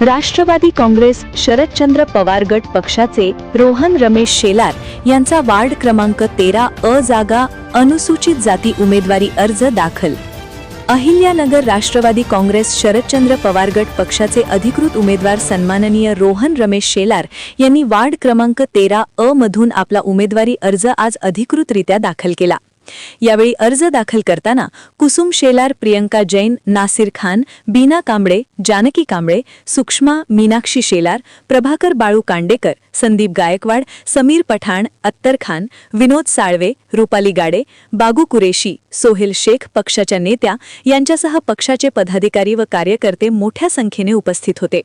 राष्ट्रवादी काँग्रेस शरदचंद्र पवार गट पक्षाचे रोहन रमेश शेलार यांचा वार्ड क्रमांक तेरा अ जागा अनुसूचित जाती उमेदवारी अर्ज दाखल. अहिल्यानगर राष्ट्रवादी काँग्रेस शरदचंद्र पवार गट पक्षाचे अधिकृत उमेदवार सन्माननीय रोहन रमेश शेलार यांनी वार्ड क्रमांक तेरा अ मधून आपला उमेदवारी अर्ज आज अधिकृतरित्या दाखल केला. यावेळी अर्ज दाखल करताना कुसुम शेलार प्रियंका जैन नासिर खान बीना कांबळे जानकी कांबळे सुषमा मीनाक्षी शेलार प्रभाकर बाळू कांडेकर संदीप गायकवाड समीर पठाण अत्तर खान विनोद साळवे रुपाली गाडे बागू कुरेशी सोहेल शेख पक्षाच्या नेत्या यांच्यासह पक्षाचे पदाधिकारी व कार्यकर्ते मोठ्या संख्येने उपस्थित होते.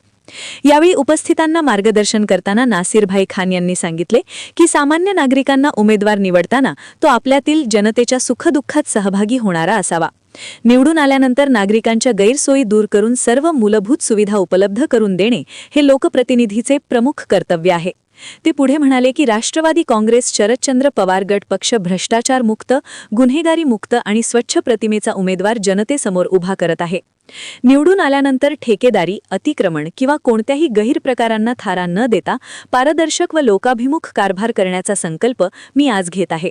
यावेळी उपस्थितांना मार्गदर्शन करताना नासिरभाई खान यांनी सांगितले की सामान्य नागरिकांना उमेदवार निवडताना तो आपल्यातील जनतेच्या सुखदुःखात सहभागी होणारा असावा. निवडून आल्यानंतर नागरिकांच्या गैरसोयी दूर करून सर्व मूलभूत सुविधा उपलब्ध करून देणे हे लोकप्रतिनिधीचे प्रमुख कर्तव्य आहे. ते पुढे म्हणाले की राष्ट्रवादी काँग्रेस शरदचंद्र पवार गट पक्ष भ्रष्टाचार मुक्त गुन्हेगारी मुक्त आणि स्वच्छ प्रतिमेचा उमेदवार जनतेसमोर उभा करत आहे. निवडून आल्यानंतर ठेकेदारी अतिक्रमण किंवा कोणत्याही गहीर प्रकारांना थारा न देता पारदर्शक व लोकाभिमुख कारभार करण्याचा संकल्प मी आज घेत आहे.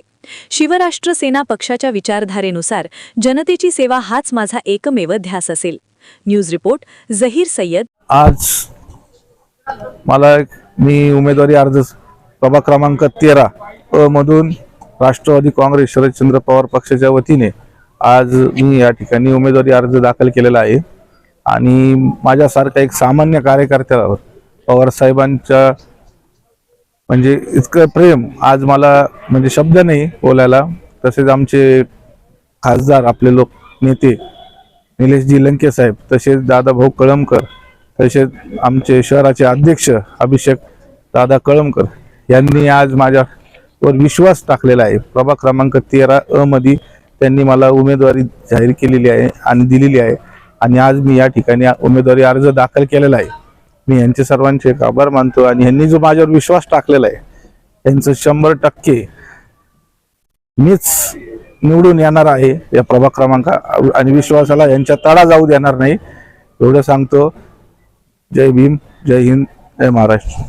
शिवराष्ट्र सेना पक्षाच्या विचारधारेनुसार जनतेची सेवा हाच माझा एकमेव ध्यास असेल. News report Zaheer Sayyed. आज मला मी उमेदवारी अर्ज प्रभाग क्रमांक तेरा मधून राष्ट्रवादी काँग्रेस शरदचंद्र पवार पक्षाच्या वतीने आज मी या ठिकाणी उमेदवारी अर्ज दाखल केलेला आहे. आणि माझ्यासारखा एक सामान्य कार्यकर्त्यावर पवार साहेबांच्या म्हणजे इतकं प्रेम आज मला म्हणजे शब्द नाही बोलायला. तसेच आमचे खासदार आपले लोक नेते निलेशजी लंके साहेब तसेच दादाभाऊ कळमकर तसेच आमचे शहराचे अध्यक्ष अभिषेक दादा कळमकर यांनी आज माझ्यावर विश्वास टाकलेला आहे. प्रभाग क्रमांक तेरा अ मध्ये त्यांनी मला उमेदवारी जाहीर केलेली आहे आणि दिलेली आहे. आणि आज मी या ठिकाणी उमेदवारी अर्ज दाखल केलेला आहे. मी यांचे सर्वांचे आभार मानतो आणि यांनी जो माझ्यावर विश्वास टाकलेला आहे त्यांचं शंभर टक्के मीच निवडून येणार आहे या प्रभाग क्रमांक आणि विश्वासाला यांच्या तडा जाऊ देणार नाही एवढं सांगतो. जय भीम जय हिंद जय महाराष्ट्र.